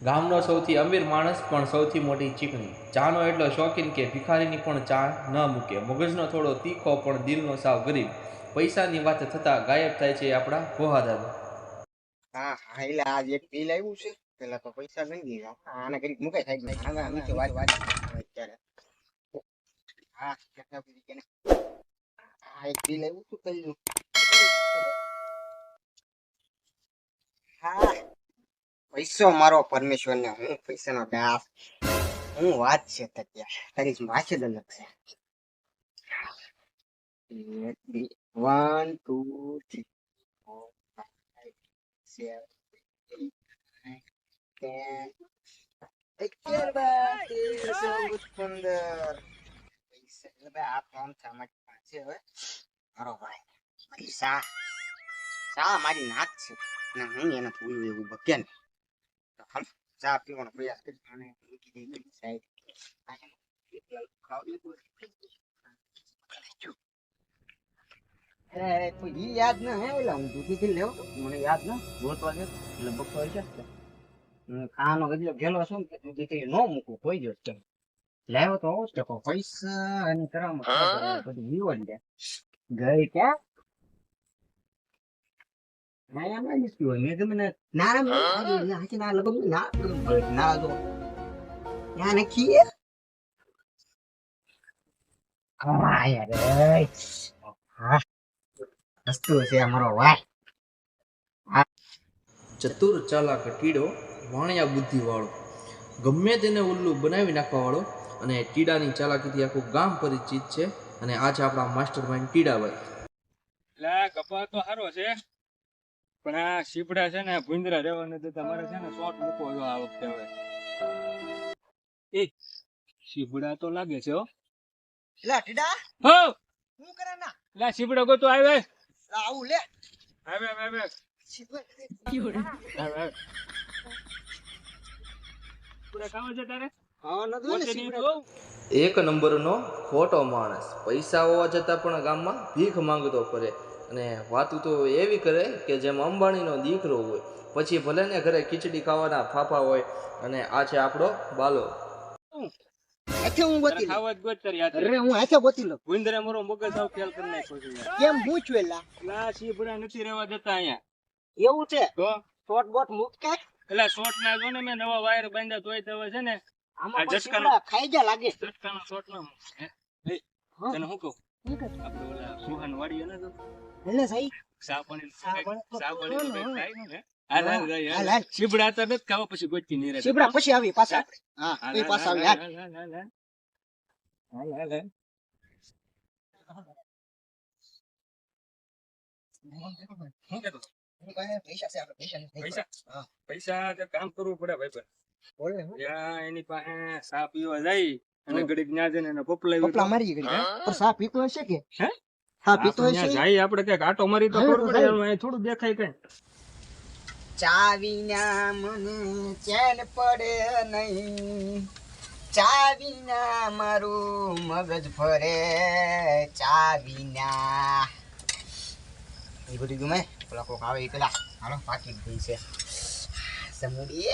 ગામનો સૌથી અમીર માણસ પણ સૌથી મોટી ચીકણી. ચાનો એટલો શોખીન કે ભિખારીની પણ ચા ન મૂકે. મગજનો થોડો તીખો પણ દિલનો સાવ ગરીબ. પૈસાની વાત થતા ગાયબ થાય છે આપણા ભોહા દાદા હા હા, એટલે આજ એક બિલ આવ્યું છે, પેલા તો પૈસા ગણી દીધા આને કરી મૂકે ગયું આને આને વાત વાત અત્યારે હા કેટલા બધી કે હા એક બિલ આવ્યું તું પેલું હા. પૈસો મારો પરમેશ્વર ને હું પૈસાનો દાસ હું વાત છે અત્યારે. તારી જ અલગ છે. વન ટુ થ્રી પંદર પૈસા આ ફોર્મ છે અમારી હવે. મારો ભાઈ, પૈસા. સા મારી નાક છે? અને હું એને ભૂલું એવું બકે ને? તો ચા પીવાનો પ્રયાસ કરી અને મૂકી દઈ ગઈ સાઈડ એ કોઈ ઈ યાદ ના હે એટલે હું દૂધીથી લેવો મને યાદ ના ગોતવા ગયો એટલે બપોર છે ને હું ખાવાનો ગજલો ગેલો છું કે દૂધીથી ન મૂકું કોઈ દિવસ કેમ લેવો તો ટકો. પૈસા અને કરવામાં બધું વિવન દે ગઈ ક્યાં? આજે આજે છે અમારો વાય. ચતુર ચાલાક ટીડો વાણિયા બુદ્ધિવાળો. ગમે તેને ઉલ્લુ બનાવી નાખવાવાળો અને ટીડાની ચાલાકીથી આખું ગામ પરિચિત છે અને આ છે આપણા માસ્ટર માઇન્ડ ટીડાભાઈ. એટલે કપા તો સારો છે. પણ આ શીપડા છે ને ભૂંદરા રહેવાને તો તમારે છે ને શોર્ટ મૂકવો જો આ વખતે હવે. એ શીપડા તો લાગે છે હો. લાટડા હો! હું કરે ના? લે શીપડા ગોતો આવે આવું લે. આવે આવે આવે એક નંબરનો ખોટો માણસ. પૈસા હોવા છતાં પણ ગામમાં ભીખ માંગતો ફરે. અને વાતું તો એવી કરે કે જેમ અંબાણીનો દીકરો હોય પછી ભલે ને ઘરે ખીચડી ખાવાના ફાફા હોય અને આ છે આપણો બાલો. હાથે હું તારે ખાવા જ ગોત તારી અરે હું હાથે બોતી લઉં. ભૂંદરા મારો મગજ સાવ ખ્યાલ કરી નાખ્યો છે કેમ હું છું એલા? એટલે નથી રહેવા દેતા અહીંયા. એવું છે? તો શોર્ટ બોટ મૂક કે એટલે શોર્ટ ના જો ને મેં નવા વાયર બાંધ્યા તોય તો છે ને આમાં આ પણ ખાઈ જા લાગે. ચટકાનો શોટ ના મૂક. હે? તને શું કહું? આપણે ઓલા સુહાન વાડી ને તો. એટલે સહી. ને, તો નથી ખાવા પછી ગોચી નહીં. પછી આવી પાછા હા એ પાછા આવી હાલ. હાલ, હાલ? પૈસા કામ કરવું પડે ભાઈ ને. એની પાસે સાપ પીવા જાય અને. ઘડીક ન્યા જઈને એને પપલાવી મારી ગઈ પણ સાપ પીતો હશે કે? હે? હા પીતો હશે? જાય આપણે ક્યાંક આટો મારી તો ખબર પડે અહીં થોડું દેખાય કઈ. ચાવીના મને ચેન પડે નહીં. ચાવીના મારું મગજ ફરે. ચાવીના. એ બધું ગમે? પેલા કોક આવે એ પેલા. હાલો પાકી ગઈ છે. સમુડી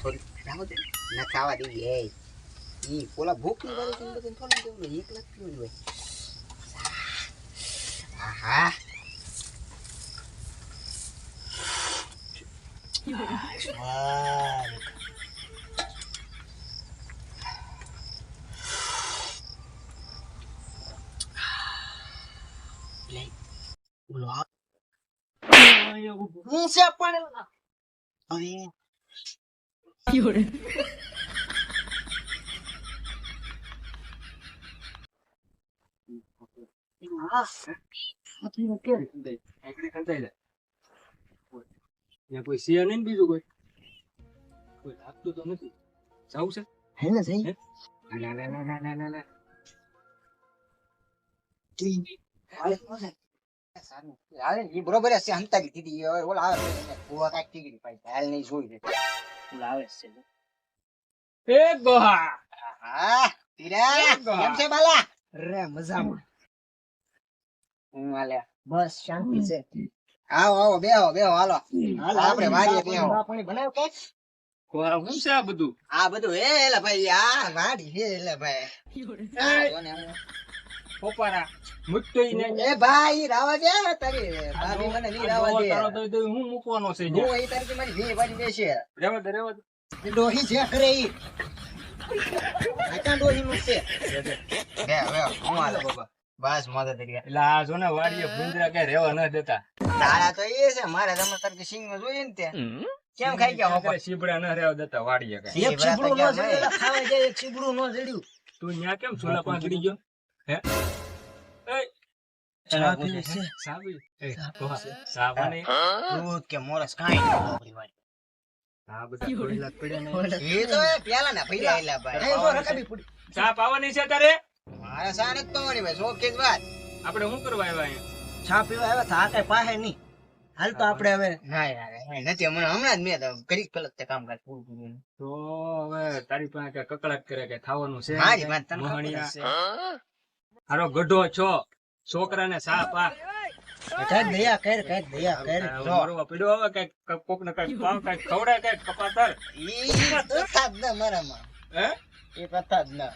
થોડી. રાખો તે. ના ખાવા દઈએ. ઈ ઓલા ભૂખની વાળી થોડું દેવું એક લાખ પીવું હોય. આહા. હું છે પણ હવે જાય ત્યાં કોઈ છે નહીં હે ને હે? ના ના ના ના ના ના બરોબર હશે હંતા કીધી ઓલા આવે કુવા કાંઈક ટીકડી પાડી હાલ નહીં જોઈ લે છે એ ગોહા. હા તીરા કેમ છે બાલા? રે મજામાં. હું હાલે? બસ શાંતિ છે. આવો આવો બેહો બેહો હાલો. આપણે વાડીએ બેહો. પાણી બનાવ કે કોણ શું છે આ બધું? આ બધું હે એલા ભાઈ આ વાડી છે એલા ભાઈ. પોપારા મુટ્ટોઈ ને એ ભાઈ રાવા દે તારી. ભાભી મને નહીં રાવા દે. તારો તો હું મૂકવાનો છે હું એ તારી મારી ભી વાડી બેસે. રેવા દે રેવા દે. ડોહી છે કરે ઈ. આકા ડોહી મૂકશે? બે બે હું હાલે. બાબા બસ મદદ કરી એટલે આ જો ને વાડીએ ભૂંદરા કઈ રેવા ન દેતા. તારા તો એ છે મારે તમે કે સિંગમાં જોઈએ ને તે કેમ ખાઈ ગયા હોપા સીબડા ન રેવા દેતા વાડીએ કે એક ચીબડું નો જડ્યું ખાવા જાય એક સીબડું ન જડ્યું. તું ન્યા કેમ સોલા પાંચ ગડી ગયો? હે? એય, ચા પીવી છે? ચા પી? એય, કોહા, ચા બને? દૂધ કે મોરસ કાંઈ નહીં આપણી વાડી. આ બધા ખોડલા પડ્યા ને. એ તો એ પેલા ના પીડ્યા એલા ભાઈ ચા પાવાની છે તારે મારે સા નથી પાવાની ભાઈ શોખી જ વાત. આપણે શું કરવા આવ્યા પીવા કઈ પાસે નહીં. હાલ તો આપણે હવે ના યાર નથી હમણાં હમણાં જ મેં પેલા જ તે કામકાજ પૂરું કર્યું તો હવે તારી પાસે કકડાટ કરે કે ખાવાનું છે? મારી વાત તને ખબર મોહણિયા. હારો ગઢો છો. છોકરાને સા પા કંઈક દયા કર કંઈક દયા કર મારો પીડો આવે કંઈક કોક ને કંઈક પાવ કંઈક ખવડે કંઈક કપાતર. ઈ કથા જ ના મારામાં. હે? એ કથા જ ના.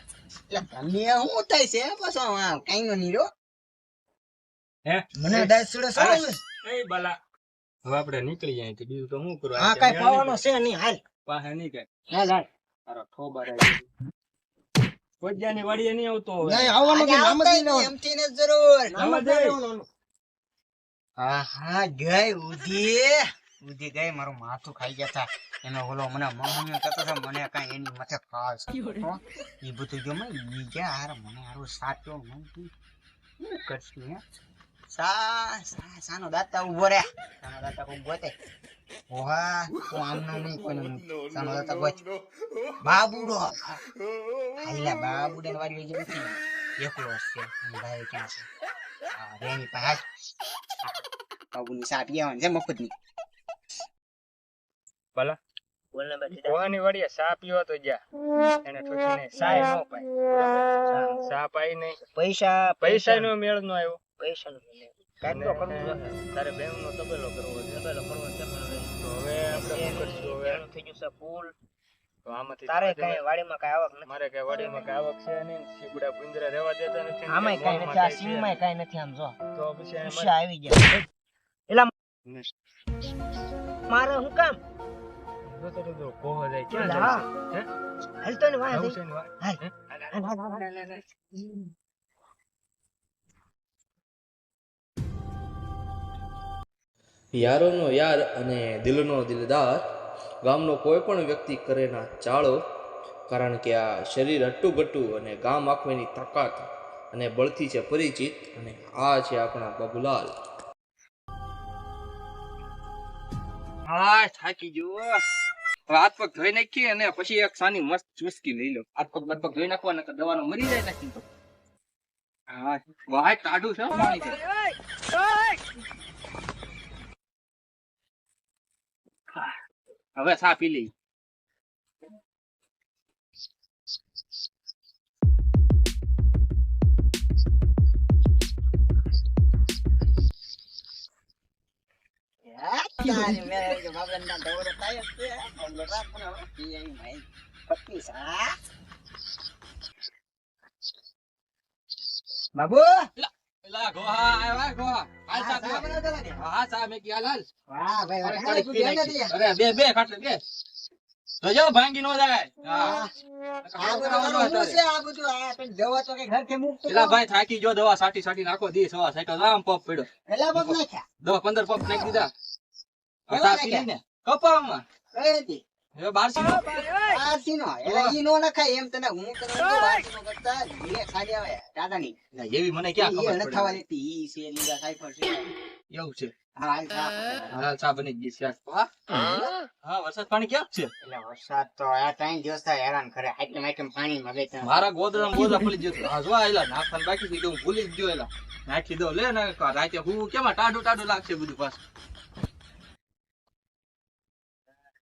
તમને શું થાય છે પાછો? આ કઈ નો નીરો હે? મને ડાયસ છોડે સારું એ બલા. હવે આપણે નીકળી જાય તો બીજું તો શું કરવા હા કઈ પાવાનો છે નહીં હાલ. પાસે નહીં કઈ હાલ. હાલ અરે આવી કોજ્યાની વાડીએ નહીં આવતો નહીં આવવાનું કે નામ જ નહીં એમથી ને જરૂર. નામ જ નહીં. હા હા ગઈ ઉધી. ઉધી ગઈ મારું માથું ખાઈ ગયા હતા એનો ઓલો મને મમ્મી કહેતો હતો મને કાંઈ એની માથે ખાસ એ બધું જો મેં ઈ ગયા હાર મને હારું સાચો મન તું કરશું સા સા સાનો દાતા ઊભો રે. સાનો દાતા ઊભો ગોતે ઓહા તું આમનો નહીં કોઈને નહીં. સાનો દાતા ગોત બાબુડો babu બાબુડે ને વારી વઈ નથી એકલો જ છે અને ભાઈ ક્યાં છે આ રેની પાસે બાબુની સા પીવાની છે મફતની બાલા કોવાની વાડીએ સા પીવો તો જા એને ઠોકીને સાય નો પાય સાપાય નહીં પૈસા પૈસા નો મેળ નો આવ્યો પૈસા નો કાંઈક તો કરવું. તારે બેન નો તબેલો કરવો તબેલો કરવો છે તો હવે આપણે કરશું હવે? થઈ ગયું છે ફૂલ. તો આમાંથી તારે કઈ વાડીમાં કઈ આવક નથી? મારે કઈ વાડીમાં કઈ આવક છે નહીં. સીગડા પુંજરા રહેવા દેતા નથી ને કઈ કઈ નથી. આ સીમમાં કઈ નથી આમ જો. તો પછી આ આવી ગયા. એલા મારે- મારે હું કામ? જો તો તો જો કોહો જાય ક્યાં જાય? હે? હાલ તો ને વાહ? હાલ. હાલ, હાલ, યારોનો યાર અને દિલનો દિલદાર ગામનો કોઈ પણ વ્યક્તિ કરે ના ચાળો કારણ કે આ શરીર હટ્ટુગટ્ટુ અને ગામ આખવાની તાકાત અને બળથી છે પરિચિત અને આ છે આપણા બબુલાલ. હા થાકી ગયો. હવે હાથ પગ ધોઈ નાખી અને પછી એક સાની મસ્ત ચુસ્કી લઈ લો. હાથ પગ બધ પગ ધોઈ નાખવાના તો દવાનો મરી જાય નાખી તો. હા વાહ ટાઢું છે પાણી છે. હવે સા પી લઈ. બાબુ? એલા ગોહા આવ્યા ગોહા હાલ હા, સા સા પીવા. બનાવતો હા સા મેં કી હાલ હાલ વાહ ભાઈ અરે, હાલો, કડીક તું પી ધ્યાન નાખી. નથી. અરે બે બે ખાટલે બે તો ભાંગી નો જાય હા. આ બધું તારું શું છે આ બધું? દવા તો કંઈક ઘરથી મૂકતો એલા હતો. ભાઈ થાકી જો દવા સાટી સાટી નાખો દી સવા સાઈટો આમ પપ પડ્યો પેલા નાખ્યા. દવા પપ નાખી દીધા હતા કપામાં કઈ? એવી મને ક્યાં ખબર એને થવા પડે? દેતી. ઈ છે લીલા સાયફર છે. એવું છે. મારા ગોદડા ગોદા પડી ગયો હા જો આયલા નાખવાનું બાકી હું ભૂલી જ ગયો એલા. નાખી દો લે ને રાતે હું કેમાં ટાઢું ટાઢું લાગશે બધું પાછું.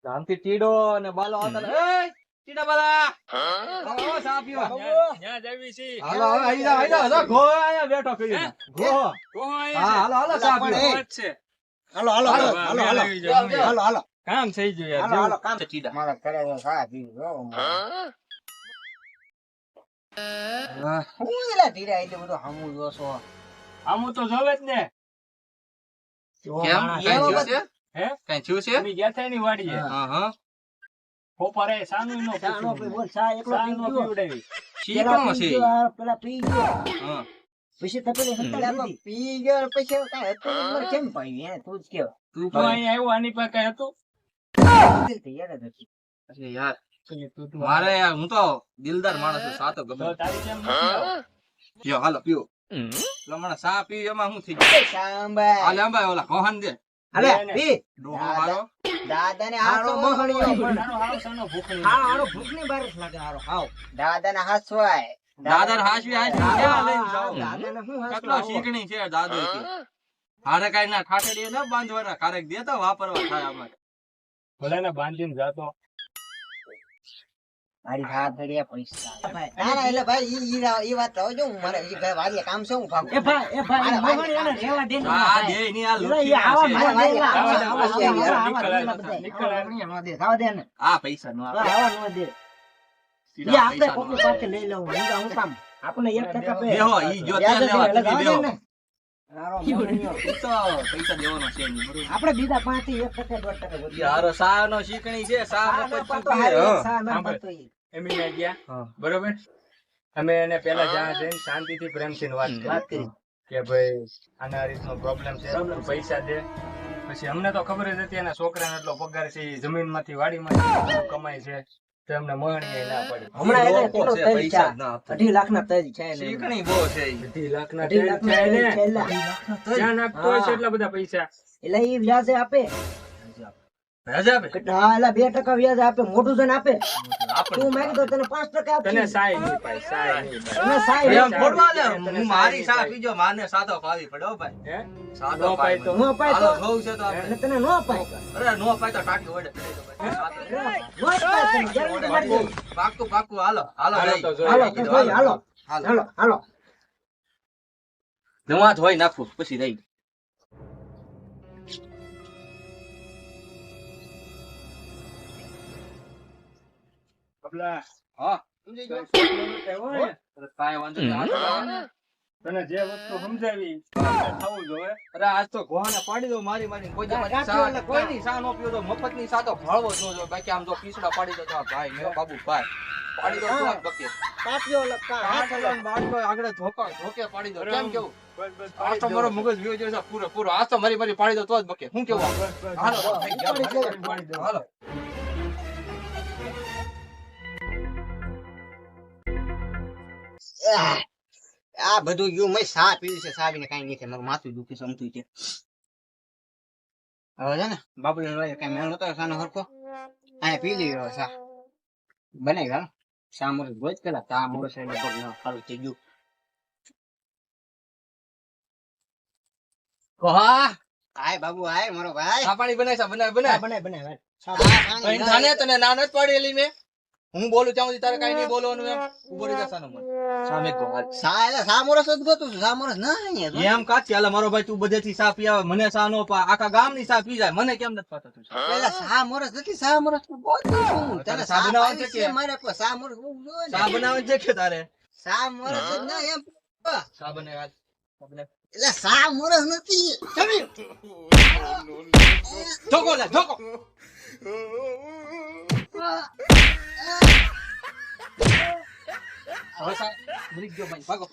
શાંતિ ટીડો અને બાલો આવતા એ ટીડા બાલા આવો પીવા ન્યા- જાવી છી. હાલો હાલો આઈ જા આઈ જા જો ગો આયા બેઠો કરી ગો ગો કોહો હા હાલો હાલો ચા પીવા છે. હાલો હાલો હાલો હાલો હાલો. હાલો હાલો કામ થઈ ગયું યાર હાલો હાલો કામ ટીડા મારા ઘરે તો સા પીવું હું એલા ધીરે એટલે બધું હમું જો છો તો જોવે જ ને કેમ એવો છે હે? કઈ થયું છે? અમે ગયા તા એની વાડીએ. હા હા બપોરે સાનું નો ચાનો બોલ સા એકલો પીવડાવી. પેલા શીકણો છે? પેલા પી ગયો હા. પછી તપેલી હંતાડી પી ગયો પછી હવે કાંઈ હતું કેમ પાયું? હે, તું જ કે. તું તો અહીંયા આવ્યો આની પાસે કઈ હતું? દિલથી યાદ અરે યાર. તું તું મારે યાર હું તો દિલદાર માણસ છું સાતો ગમે. યો હાલો પીઓ એટલે સા ચા પી એમાં હું થઈ ગયું? સાંભળ. ઓલા કોહન દે. ને. હારો હારો હારો લાગે, હારો, હાવ. શીકણી છે દાદો હારે કાઈ ના ઠાઠડી ના બાંધવાના. કારક દેતા વાપરવા થાય અમારે. ભલે બાંધીને જાતો. મારી વાત ધડ્યા પૈસા. ના, ના, એટલે ભાઈ, ઈ- ઈ વાત રહો જો, હું મારે ઈ ઘરે વાડીએ કામ છે, હું ભાગું. એ ભાઈ કામ છે. આ દે ની આ લુખી આવા. મારે વાડીએ આવા, આવા, આવા, આવા, આવા, આવા, આવા, નીકળ, આવા, નીકળ, દે, થવા દે ને. આ પૈસા નો તો આવા નો દે. ઈ આપણે કોકની પાસે લઈ લઉં. હું હું કામ? આપણે એક ટકા પે. બેહો ઈ જો વ્યાજ લેવા દે બેહો તો પૈસા દેવાનો છે નહીં બરોબર આપણે બીજા પાંચ એક ટકા દોઢ ટકા વધુ. યાર સા નો શીકણી છે સા એમ ગયા બરોબર? અમે એને પેલા જ્યાં જઈને શાંતિથી પ્રેમથી વાત કરી. કે ભાઈ આના રીતનો પ્રોબ્લેમ છે પૈસા દે. પછી અમને તો ખબર જ હતી એના છોકરાને એટલો પગાર છે જમીનમાંથી વાડીમાંથી કમાય છે. તો એમને મોહણીએ ના પડે. હમણાં એને પૈસા ના અઢી લાખ ના તજ છે ને શીખણી બહુ છે અઢી લાખ ના તજ છે ને. જ્યાં નાખતો છે એટલા બધા પૈસા. એટલે એ વ્યાજે આપે. વ્યાજ આપે? બે ટકા વ્યાજ આપે મોટું જણ આપે. તું માગી દો તને પાંચ ટકા તને આપશે સાય નહીં પાય સાય નહીં પાય તને એમ ફોડવા દે. હું મારી સા પીજો માને સાદો પાવી પડે હો ભાઈ. હે? પાય તો નો પાય હાલો તો. છે તો આપણે. તને નો અરે નો પાય તો ટાટી ઓડે ભાઈ. તને હાલો હાલો હાલો હાલો હાલો નવા ધોઈ નાખું પછી રહી હાલો. તને જે વસ્તુ સમજાવી થવું જોઈએ અરે આજ તો ગોહાને પાડી દો મારી મારી કોઈ ના, સા કોઈ નો પીવો તો મફતની સા તો ભાળવો જ ન બાકી આમ તો પીસડા પાડી દો તો ભાઈ મેં બાબુ ભાઈ પાડી દો જ બકે કાપ્યો હાથ લઈને બાળી આગળ ધોકા ધોકે પાડી દો કેમ કેવું આજ તો મારો મગજ વિયો જાય પૂરો પૂરો આજ તો મારી મારી પાડી દો તો જ બકે હું કેવું હાલો પાડી દો. હાલો આ બધું ગયું મેં સા પીધું છે સા પીને કઈ નહીં થાય. મારું માથું દુખે સમતું છે. હવે છે ને બાબુલે કઈ મેળ નતો સાનો હરખો. અહીંયા પી લીધો સા. બનાવી હાલો સા ગોજ પેલા સા મોરસ એટલે પગ ના સારું થઈ ગયું. કોહા આય બાબુ આય મારો ભાઈ. સા પાણી બનાય સા બનાય બનાય. બનાય બનાય તને ના નથી પાડેલી મેં. હું બોલું ત્યાં સુધી તારે કઈ નહીં બોલવાનું એમ. ઊભો રહી જા સાનો સામે ગો હાલ. સા એટલે સા મોરસ જ ગતું છું સા મોરસ ના અહીંયા એમ કાચ ચાલે મારો ભાઈ તું બધેથી સા પી આવે મને સા નો પા આખા ગામની સા પી જાય મને કેમ નથી પાતો તું? પેલા સા મોરસ નથી સા મોરસ તો તારે તને સા બનાવવાનું છે કે? મારે પણ સા મોરસ બહુ જોઈએ સા બનાવે છે કે તારે? સા મોરસ જ ના એમ. સા બનાવે આજ. એટલે સા મોરસ નથી. ધોકો લે ધોકો હવે સા મરી ગયો ભાઈ ભાગો.